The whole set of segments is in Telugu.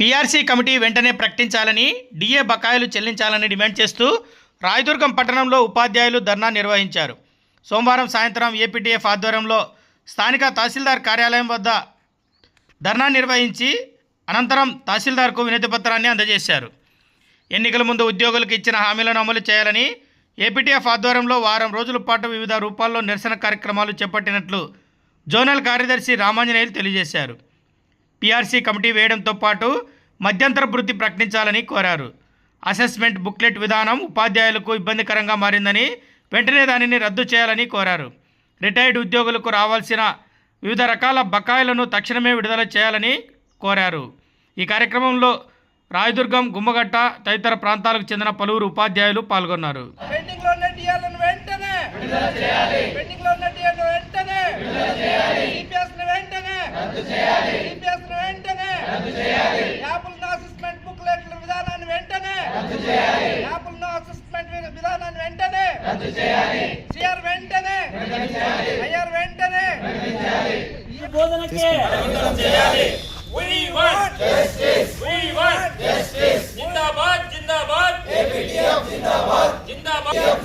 పీఆర్సీ కమిటీ వెంటనే ప్రకటించాలని డిఏ బకాయిలు చెల్లించాలని డిమాండ్ చేస్తూ రాయదుర్గం పట్టణంలో ఉపాధ్యాయులు ధర్నా నిర్వహించారు. సోమవారం సాయంత్రం ఏపీటీఎఫ్ ఆధ్వర్యంలో స్థానిక తహసీల్దార్ కార్యాలయం వద్ద ధర్నా నిర్వహించి అనంతరం తహసీల్దార్కు వినతిపత్రాన్ని అందజేశారు. ఎన్నికల ముందు ఉద్యోగులకు ఇచ్చిన హామీలను అమలు చేయాలని ఏపీటీఎఫ్ ఆధ్వర్యంలో వారం రోజుల పాటు వివిధ రూపాల్లో నిరసన కార్యక్రమాలు చేపట్టినట్లు జోనల్ కార్యదర్శి రామాంజనేయులు తెలియజేశారు. పీఆర్సీ కమిటీ వేయడంతో పాటు మధ్యంతర వృత్తి ప్రకటించాలని కోరారు. అసెస్మెంట్ బుక్లెట్ విధానం ఉపాధ్యాయులకు ఇబ్బందికరంగా మారిందని వెంటనే దానిని రద్దు చేయాలని కోరారు. రిటైర్డ్ ఉద్యోగులకు రావాల్సిన వివిధ రకాల బకాయిలను తక్షణమే విడుదల చేయాలని కోరారు. ఈ కార్యక్రమంలో రాయదుర్గం గుమ్మగట్ట తదితర ప్రాంతాలకు చెందిన పలువురు ఉపాధ్యాయులు పాల్గొన్నారు పెండింగ్లో ఉన్న డిఆర్లను వెంటనే పెండింగ్లో ఉన్న డిఆర్లను వెంటనే ఈపీఎస్ను వెంటనే ఈపీఎస్ను వెంటనే యాపిల్ నో అసెస్మెంట్ బుక్లెట్ల విధానాన్ని వెంటనే యాపిల్ నో అసెస్మెంట్ వి- విధానాన్ని వెంటనే సిఆర్ వెంటనే ఐఆర్ వెంటనే. ఈ బోధనకే We want justice. We want justice. జిందాబాద్ జిందాబాద్ జిందాబాద్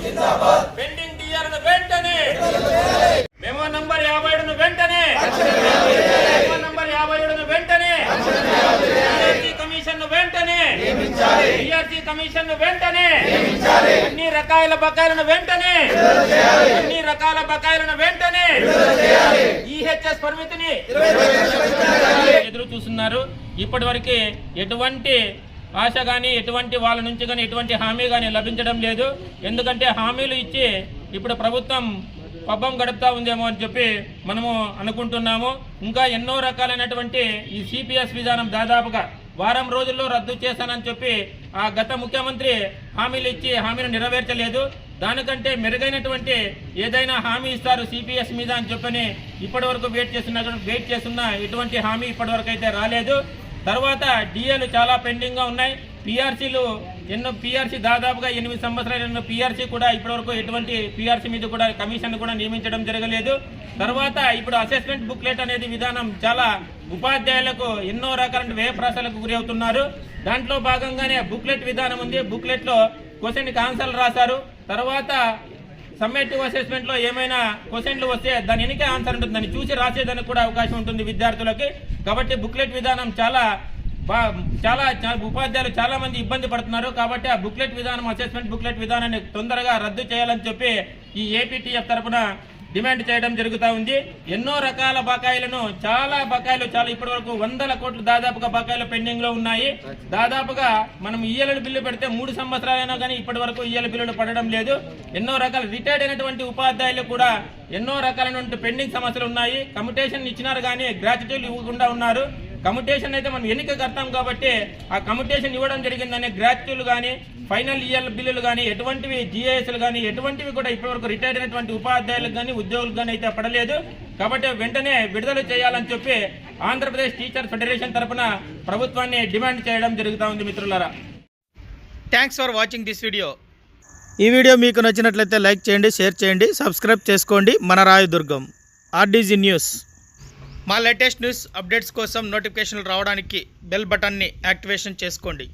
జిందాబాద్ పెండింగ్ డిఆర్ను వెంటనే. మెమో నంబర్ యాభై ఏడును వెంటనే. మెమో నంబర్ యాభై ఏడును వెంటనే. డిఆర్సీ కమిషన్ను వెంటనే. డిఆర్సీ కమిషన్ను వెంటనే. అన్ని రకాల బకాయిలను వెంటనే. రకాల బకాయిలను వెంటనే ఈహెచ్ఎస్ పరిమితిని ఎదురు చూస్తున్నారు ఇప్పటి వరకు ఎటువంటి ఆశ కానీ ఎటువంటి వాళ్ళ నుంచి కానీ ఎటువంటి హామీ కానీ లభించడం లేదు. ఎందుకంటే హామీలు ఇచ్చి ఇప్పుడు ప్రభుత్వం పబ్బం గడుపుతా ఉందేమో అని చెప్పి మనము అనుకుంటున్నాము. ఇంకా ఎన్నో రకాలైనటువంటి ఈ సిపిఎస్ విధానం దాదాపుగా వారం రోజుల్లో రద్దు చేశానని చెప్పి ఆ గత ముఖ్యమంత్రి హామీలు ఇచ్చి హామీలు నెరవేర్చలేదు. దానికంటే మెరుగైనటువంటి ఏదైనా హామీ ఇస్తారు సిపిఎస్ మీద అని చెప్పని ఇప్పటి వరకు వెయిట్ చేస్తున్న వెయిట్ చేస్తున్న ఎటువంటి హామీ ఇప్పటి వరకు అయితే రాలేదు. తర్వాత డిఏలు చాలా పెండింగ్గా ఉన్నాయి. పిఆర్సీలు ఎన్నో పిఆర్సీ దాదాపుగా ఎనిమిది సంవత్సరాలు ఎన్నో పిఆర్సీ కూడా ఇప్పటివరకు ఎటువంటి పిఆర్సీ మీద కూడా కమిషన్ కూడా నియమించడం జరగలేదు. తర్వాత ఇప్పుడు అసెస్మెంట్ బుక్లెట్ అనేది విధానం చాలా ఉపాధ్యాయులకు ఎన్నో రకాల వ్యయప్రాసాలకు గురి అవుతున్నారు. దాంట్లో భాగంగానే బుక్లెట్ విధానం ఉంది. బుక్లెట్లో క్వశ్చన్కి ఆన్సర్లు రాశారు. తర్వాత సమ్మేటివ్ అసెస్మెంట్లో ఏమైనా క్వశ్చన్లు వస్తే దాని వెనకే ఆన్సర్ ఉంటుంది. దాన్ని చూసి రాసేదానికి కూడా అవకాశం ఉంటుంది విద్యార్థులకి. కాబట్టి బుక్లెట్ విధానం చాలా బా- చాలా ఉపాధ్యాయులు చాలా మంది ఇబ్బంది పడుతున్నారు. కాబట్టి ఆ బుక్లెట్ విధానం అసెస్మెంట్ బుక్లెట్ విధానాన్ని తొందరగా రద్దు చేయాలని చెప్పి ఈ ఏపీటీఎఫ్ తరఫున డిమాండ్ చేయడం జరుగుతూ ఉంది. ఎన్నో రకాల బకాయిలను చాలా బకాయిలు చాలా ఇప్పటి వరకు వందల కోట్లు దాదాపుగా బకాయిలు పెండింగ్లో ఉన్నాయి. దాదాపుగా మనం ఈఎల్ బిల్లు పెడితే మూడు సంవత్సరాలైనా కానీ ఇప్పటి వరకు ఈఎల్ బిల్లులు పడడం లేదు. ఎన్నో రకాల రిటైర్డ్ అయినటువంటి ఉపాధ్యాయులు కూడా ఎన్నో రకాలైనటువంటి పెండింగ్ సమస్యలు ఉన్నాయి. కమిటేషన్ ఇచ్చినారు కానీ గ్రాట్యుటీలు ఇవ్వకుండా ఉన్నారు. కమిటేషన్ అయితే మనం ఎన్నిక కడతాం కాబట్టి ఆ కమిటేషన్ ఇవ్వడం జరిగిందనే గ్రాట్యుటీలు కానీ ఫైనల్ ఇయర్ బిల్లులు కానీ ఎటువంటివి జిఐఎస్లు కానీ ఎటువంటివి కూడా ఇప్పటివరకు రిటైర్ అయినటువంటి ఉపాధ్యాయులకు కానీ ఉద్యోగులకు కానీ అయితే పడలేదు. కాబట్టి వెంటనే విడుదల చేయాలని చెప్పి ఆంధ్రప్రదేశ్ టీచర్ ఫెడరేషన్ తరఫున ప్రభుత్వాన్ని డిమాండ్ చేయడం జరుగుతూ ఉంది మిత్రులారా. Thanks for watching this video ఈ వీడియో మీకు నచ్చినట్లయితే లైక్ చేయండి షేర్ చేయండి సబ్స్క్రైబ్ చేసుకోండి. మన రాయదుర్గం ఆర్డీజీ న్యూస్ మా లేటెస్ట్ న్యూస్ అప్డేట్స్ కోసం నోటిఫికేషన్లు రావడానికి బెల్ బటన్ని యాక్టివేషన్ చేసుకోండి.